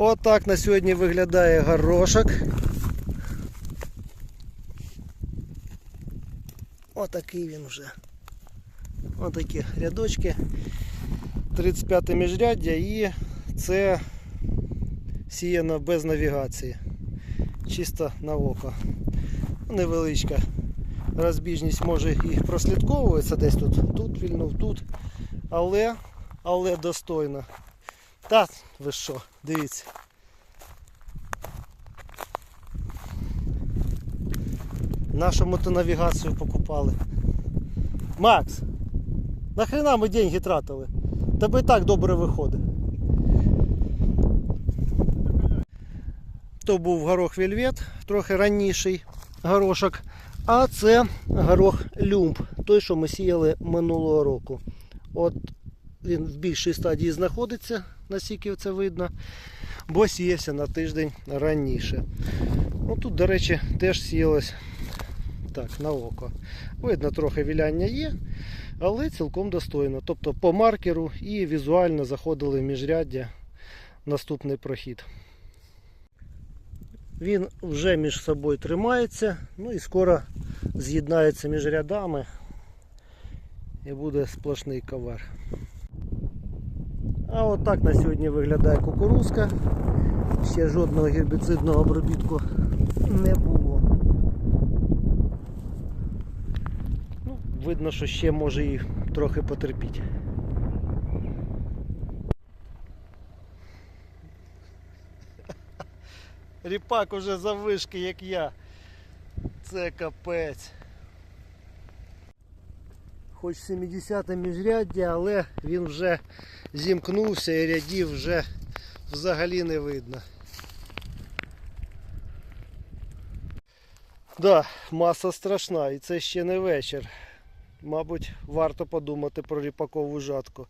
Отак на сьогодні виглядає горошок. Отакий він вже. Отакі рядочки. 35 міжряддя і це сіяно без навігації. Чисто на око. Невеличка розбіжність може і прослідковується десь тут, тут вільнув, тут. Але, але достойно. Та, ви що, дивіться. Нашу мотонавігацію покупали. Макс, нахрена ми деньги тратили? Тебе і так добре виходить. То був горох Вельвет, трохи ранніший горошок. А це горох Люмб, той, що ми сіяли минулого року. От він в більшій стадії знаходиться, наскільки це видно, бо сіявся на тиждень раніше. Ну, тут, до речі, теж сіялось так, на око. Видно, трохи віляння є, але цілком достойно. Тобто по маркеру і візуально заходили в міжряддя наступний прохід. Він вже між собою тримається, ну і скоро з'єднається між рядами і буде сплошний ковар. А от так на сьогодні виглядає кукурузка. Ще жодного гербіцидного обробітку не було. Ну, видно, що ще може і трохи потерпіть. Ріпак уже за вишки, як я. Це капець. Хоч 70 міжряддя, але він вже зімкнувся і рядів вже взагалі не видно. Да, маса страшна і це ще не вечір. Мабуть, варто подумати про ріпакову жатку.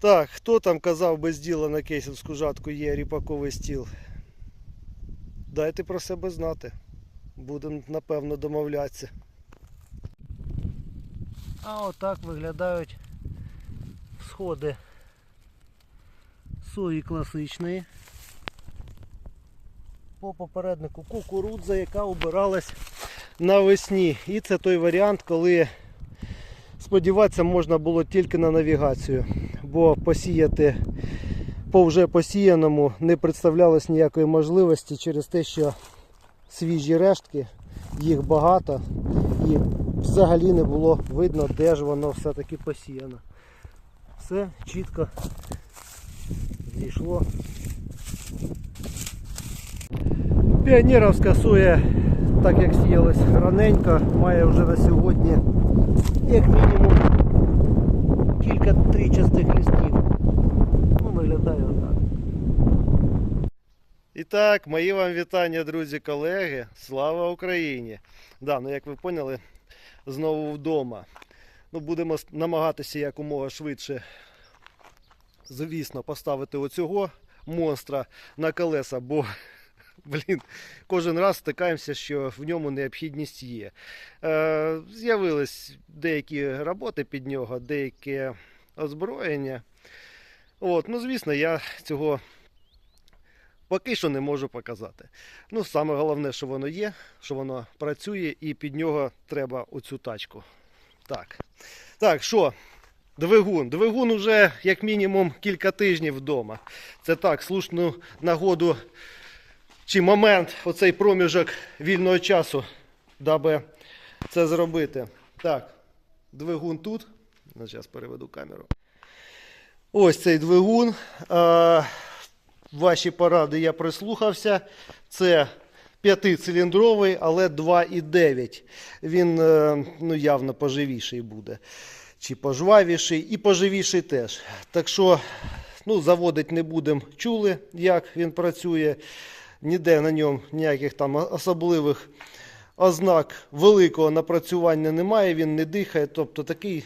Так, хто там казав без діла на кейсівську жатку є ріпаковий стіл? Дайте про себе знати. Будемо напевно домовлятися. А отак виглядають сходи сої класичної. По попереднику кукурудза, яка обиралась навесні. І це той варіант, коли сподіватися можна було тільки на навігацію, бо посіяти по вже посіяному не представлялось ніякої можливості через те, що свіжі рештки, їх багато і взагалі не було видно, де ж воно все-таки посіяно. Все чітко зійшло. Піонерівська соя, так як сіялась раненько, має вже на сьогодні як мінімум кілька тричастих листів. Ну, виглядає отак. І так, мої вам вітання, друзі, колеги. Слава Україні! Да, ну як ви поняли, знову вдома. Ну, будемо намагатися якомога швидше, звісно, поставити оцього монстра на колеса, бо, блін, кожен раз стикаємося, що в ньому необхідність є. Е, з'явились деякі роботи під нього, деяке озброєння. От, ну, звісно, я цього поки що не можу показати. Ну, саме головне, що воно є, що воно працює, і під нього треба оцю тачку. Так. Так, що? Двигун. Двигун уже як мінімум кілька тижнів вдома. Це так, слушну нагоду чи момент, оцей проміжок вільного часу, даби це зробити. Так, двигун тут. Зараз переведу камеру. Ось цей двигун. Ваші поради я прислухався. Це п'ятициліндровий, але 2,9. Він е, ну, явно поживіший буде. Чи пожвавіший, і поживіший теж. Так що ну, заводити не будемо. Чули, як він працює. Ніде на ньому ніяких там особливих ознак великого напрацювання немає, він не дихає. Тобто такий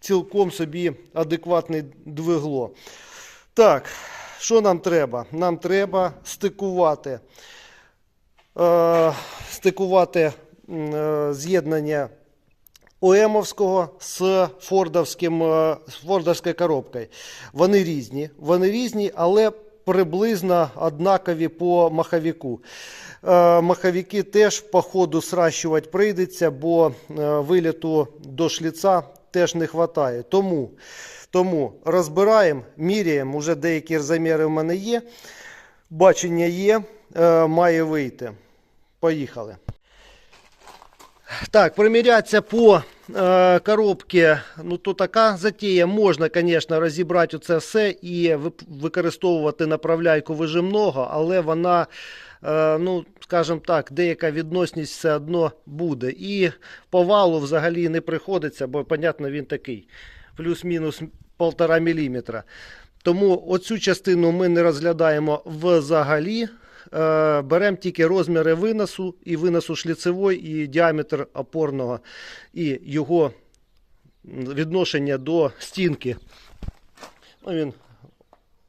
цілком собі адекватне двигло. Так, що нам треба? Нам треба стикувати, е, стикувати е, з'єднання ОЕМовського з фордовським, е, фордовською коробкою. Вони різні, вони різні, але приблизно однакові по маховіку. Е, Маховики теж по ходу сращувати прийдеться, бо е, виліту до шліца теж не вистачає. Тому, тому розбираємо, міряємо, вже деякі заміри в мене є. Бачення є, е, має вийти. Поїхали. Так, примірятися по е, коробці, ну то така затія. Можна, звісно, розібрати це все і використовувати направляйку вижимного, але вона, е, ну, скажімо так, деяка відносність все одно буде. І по валу взагалі не приходиться, бо, понятно, він такий. Плюс-мінус 1,5 мм. Тому оцю частину ми не розглядаємо взагалі. Е, Беремо тільки розміри виносу і виносу шліцевої, і діаметр опорного, і його відношення до стінки. Ну, він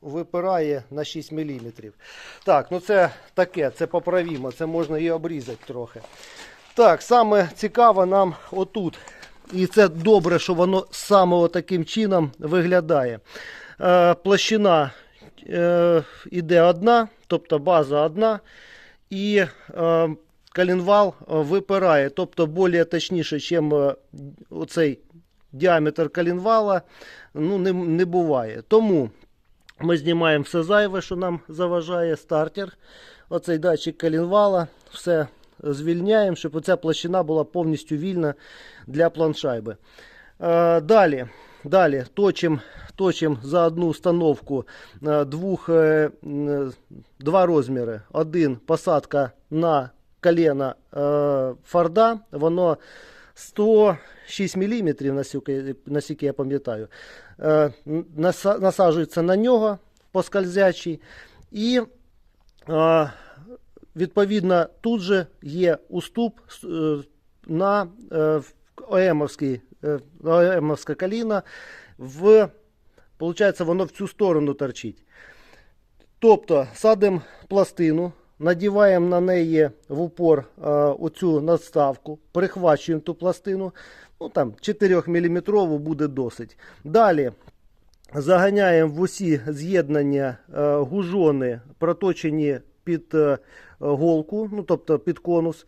випирає на 6 мм. Так, ну це таке, це поправімо, це можна і обрізати трохи. Так, саме цікаве нам отут. І це добре, що воно саме таким чином виглядає. Е, площина е, іде одна, тобто база одна, і е, коленвал випирає, тобто більш точніше, ніж оцей діаметр коленвала, ну, не, не буває. Тому ми знімаємо все зайве, що нам заважає стартер. Оцей датчик коленвала, все звільняємо, щоб оця площина була повністю вільна для планшайби. Е, далі, далі точимо, точимо за одну установку е, двох, е, два розміри. Один посадка на колено форда, воно 106 мм, наскільки, я пам'ятаю. Насаджується на нього по скользячій. І відповідно тут же є уступ е, на е, ОМовський, е, коліна. В, получається, воно в цю сторону торчить. Тобто садимо пластину, надіваємо на неї в упор е, оцю надставку, прихвачуємо ту пластину. Ну там 4 мм буде досить. Далі заганяємо в усі з'єднання гужони, проточені під е, голку, ну тобто під конус.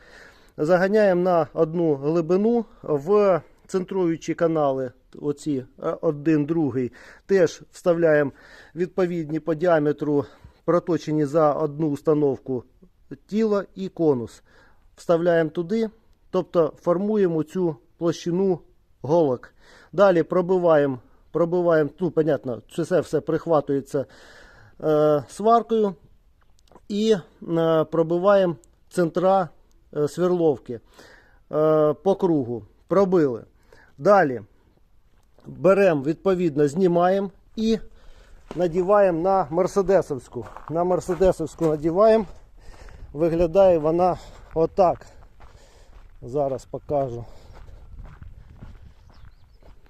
Заганяємо на одну глибину в центруючі канали, оці е, один, другий, теж вставляємо відповідні по діаметру проточені за одну установку тіло і конус. Вставляємо туди, тобто формуємо цю площину голок. Далі пробиваємо, пробиваємо, ну, понятно, це все прихватується е, сваркою і е, пробиваємо центра е, сверловки е, по кругу. Пробили. Далі беремо, відповідно, знімаємо і надіваємо на мерседесовську. На мерседесовську надіваємо. Виглядає вона отак. Зараз покажу.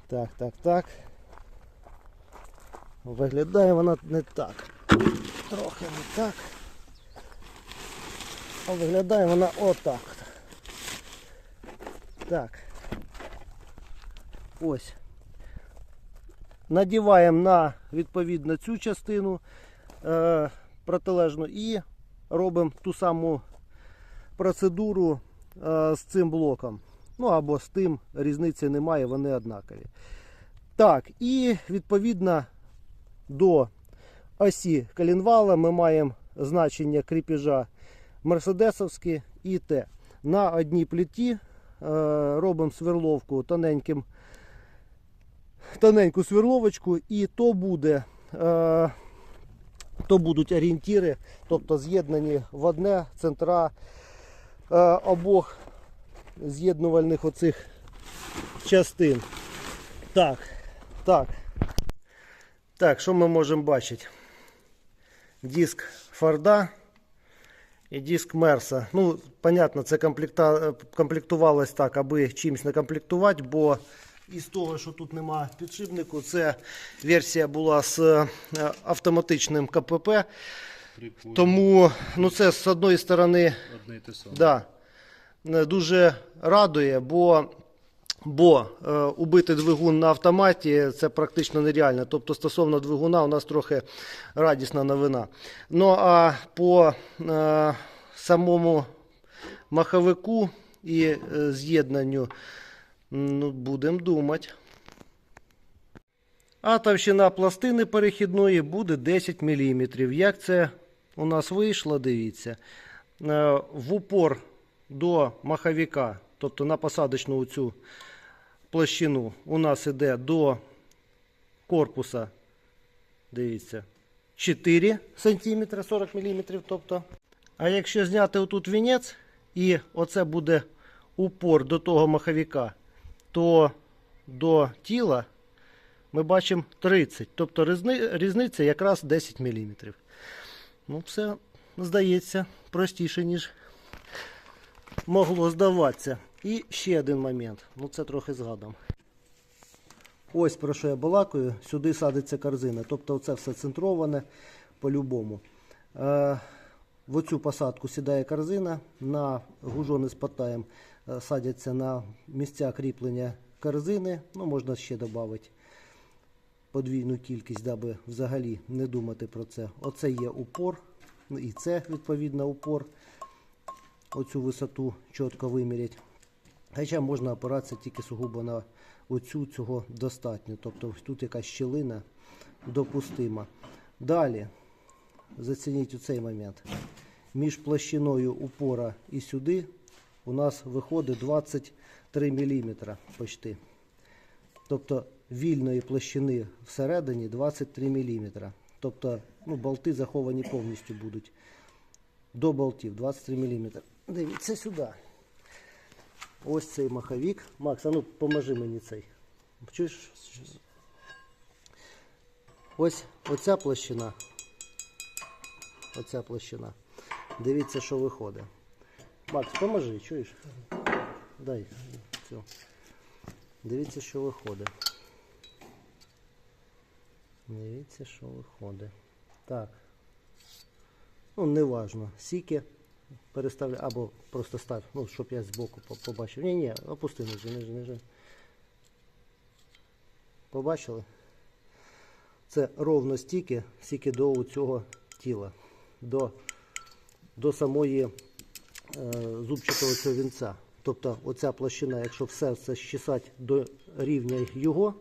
Так, так, так. Виглядає вона не так. Трохи не так. А виглядає вона отак. Так. Ось. Надіваємо на відповідно цю частину е, протилежну і робимо ту саму процедуру е, з цим блоком. Ну або з тим різниці немає, вони однакові. Так, і відповідно до осі коленвала ми маємо значення кріпежа мерседесовське і Т. На одній пліті е, робимо сверловку тоненьким, тоненьку сверловочку, і то буде. Е, то будуть орієнтири, тобто з'єднані в одне центра е, обох з'єднувальних оцих частин. Так, так. Так, що ми можемо бачити? Диск Форда і диск Мерса. Ну, понятно, це комплекта... комплектувалось так, аби чимось накомплектувати, бо із того, що тут нема підшипнику, це версія була з е, автоматичним КПП. Прикольно. Тому ну, це з одної сторони Одне те саме. Да. Дуже радує, бо Бо е, убити двигун на автоматі це практично нереально. Тобто, стосовно двигуна, у нас трохи радісна новина. Ну а по е, самому маховику і е, з'єднанню, ну, будемо думати. А товщина пластини перехідної буде 10 мм. Як це у нас вийшло, дивіться. Е, В упор до маховика, тобто на посадочну цю площину, у нас іде до корпуса, дивіться, 4 см 40 мм. Тобто. А якщо зняти отут вінець, і оце буде упор до того маховика, то до тіла ми бачимо 30. Тобто різниця якраз 10 мм. Ну, все здається простіше, ніж могло здаватися. І ще один момент. Ну це трохи згадом. Ось про що я балакаю. Сюди садиться корзина. Тобто це все центроване по-любому. Е, в оцю посадку сідає корзина, на гужони з паттаєм е, садяться на місця кріплення корзини. Ну, можна ще додати подвійну кількість, даби взагалі не думати про це. Оце є упор, і це відповідно упор. Оцю висоту чітко виміряти. Хоча можна опиратися тільки сугубо на оцю, цього достатньо. Тобто тут якась щілина допустима. Далі, зацініть у цей момент. Між площиною упора і сюди у нас виходить 23 мм почти. Тобто вільної площини всередині 23 мм. Тобто ну, болти заховані повністю будуть. До болтів 23 мм. Дивіться сюди. Ось цей маховик. Макс, а ну поможи мені цей. Чуєш? Ось оця площина. Оця площина. Дивіться, що виходить. Макс, поможи, чуєш? Дай цю. Дивіться, що виходить. Дивіться, що виходить. Так. Ну, неважно. Сіки переставляй, або просто став, ну, щоб я збоку побачив. Ні, ні, опусти ниже, ниже, ниже. Побачили? Це ровно стільки, стільки до цього тіла, до, до самої е, зубчатого цього вінця. Тобто оця площина, якщо все це щесати до рівня його,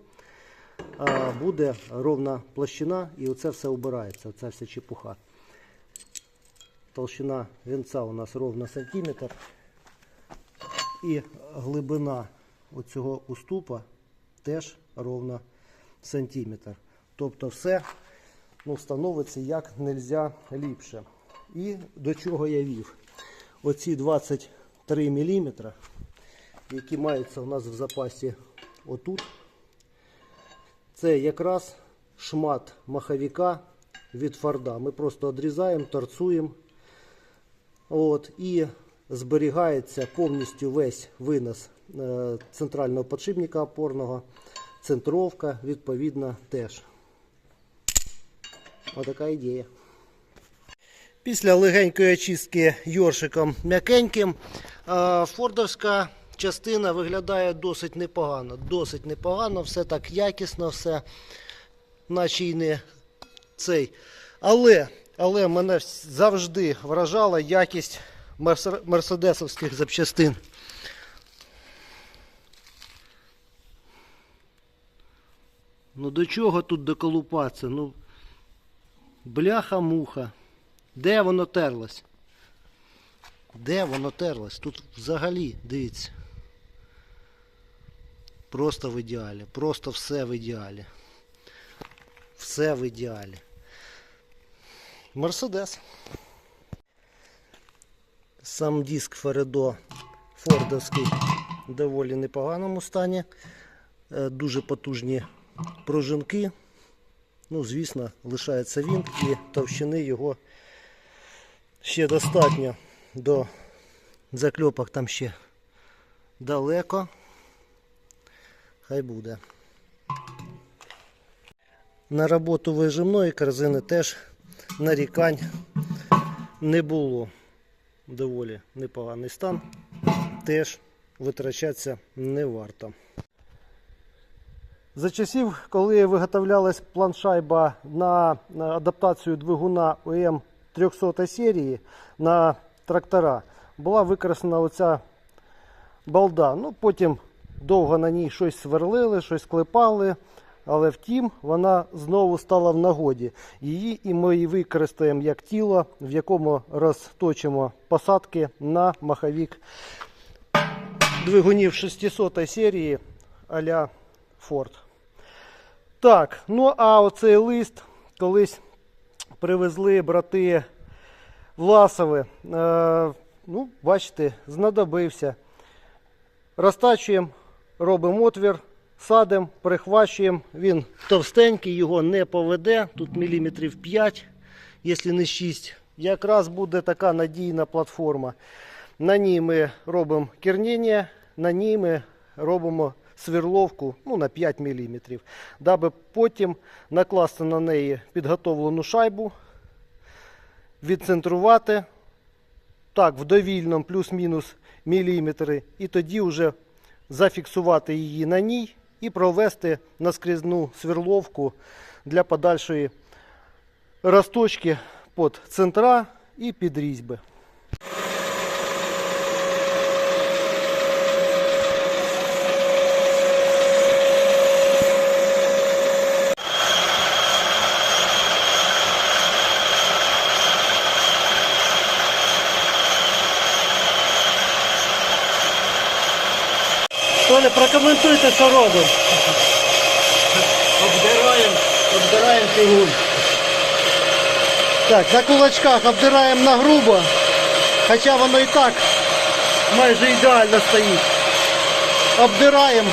а, буде ровна площина і оце все убирається, оця вся чепуха. Толщина вінця у нас ровно сантиметр. І глибина оцього уступа теж ровно сантиметр. Тобто все ну, становиться як нельзя ліпше. І до чого я вів? Оці 23 мм, які маються у нас в запасі отут, це якраз шмат маховика від форда. Ми просто відрізаємо, торцуємо. От, і зберігається повністю весь винос е, центрального подшипника опорного, центровка, відповідно, теж. Отака ідея. Після легенької очистки йоршиком м'якеньким, е, фордовська частина виглядає досить непогано. Досить непогано, все так якісно, все, наче й не цей. Але, але мене завжди вражала якість мерседесовських запчастин. Ну до чого тут доколупатися? Ну, бляха-муха. Де воно терлось? Де воно терлось? Тут взагалі, дивіться. Просто в ідеалі. Просто все в ідеалі. Все в ідеалі. Мерседес. Сам диск Фередо Фордовський в доволі непоганому стані. Е, Дуже потужні пружинки. Ну, звісно, лишається він і товщини його ще достатньо до закльопок там ще далеко. Хай буде. На роботу вижимної корзини теж нарікань не було. Доволі непоганий стан. Теж витрачатися не варто. За часів, коли виготовлялась планшайба на адаптацію двигуна ОМ 300 серії на трактора, була використана оця балда. Ну, потім довго на ній щось сверлили, щось клепали, але втім вона знову стала в нагоді. Її і ми її використаємо як тіло, в якому розточимо посадки на маховік двигунів 600 серії а-ля Ford. Так, ну а оцей лист колись привезли брати Власові. Е, ну, бачите, знадобився. Розтачуємо, робимо отвір, садимо, прихвачуємо. Він товстенький, його не поведе. Тут міліметрів 5, якщо не 6. Якраз буде така надійна платформа. На ній ми робимо кернення, на ній ми робимо сверловку ну, на 5 мм, даби потім накласти на неї підготовлену шайбу, відцентрувати так, в довільному плюс-мінус міліметри, і тоді вже зафіксувати її на ній і провести наскрізну сверловку для подальшої розточки під центра і під різьби. Толя, прокоментуйте, що робимо. Обдираємо, обдираємо фігуру. Так, на кулачках обдираємо на грубо, хоча воно і так майже ідеально стоїть. Обдираємо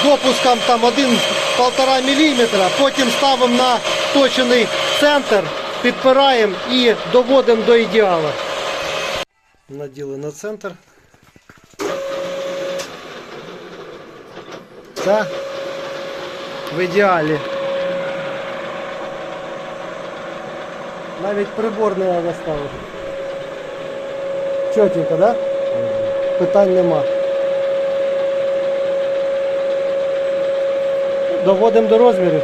з допуском там 1-1,5 мм, потім ставимо на точений центр, підпираємо і доводимо до ідеалу. Наділи на центр. Та в ідеалі. Навіть прибор не треба ставити. Чотенько, да? Питань нема. Доводимо до розмірів.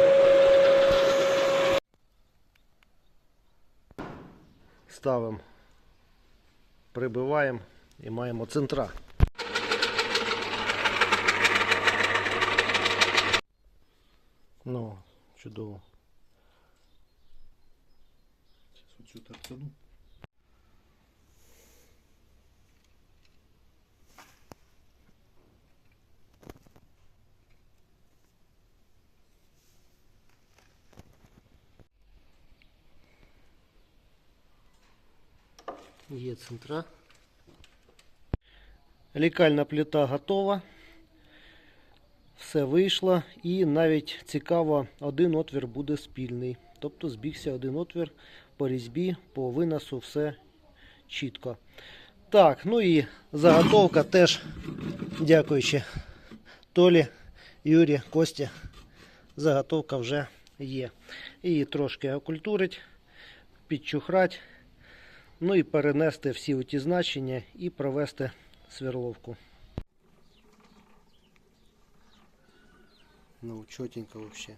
Ставимо, прибиваємо і маємо центра. Ну, чудово. Сейчас вот сюда торцану. Є центра. Лікальна плита готова. Все вийшло і навіть цікаво, один отвір буде спільний. Тобто збігся один отвір по різьбі, по виносу, все чітко. Так, ну і заготовка теж, дякуючи Толі, Юрі, Кості, заготовка вже є. Її трошки окультурить, підчухрать, ну і перенести всі ті значення і провести сверловку. Ну, чотенько вообще.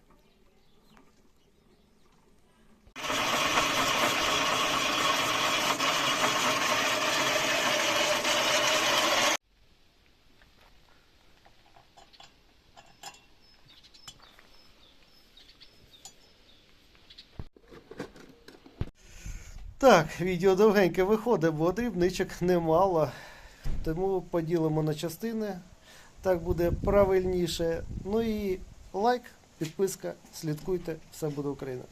Так, відео довгеньке виходить, бо дрібничок немало. Тому поділимо на частини. Так буде правильніше. Ну і лайк, підписка, слідкуйте, все буде Україна.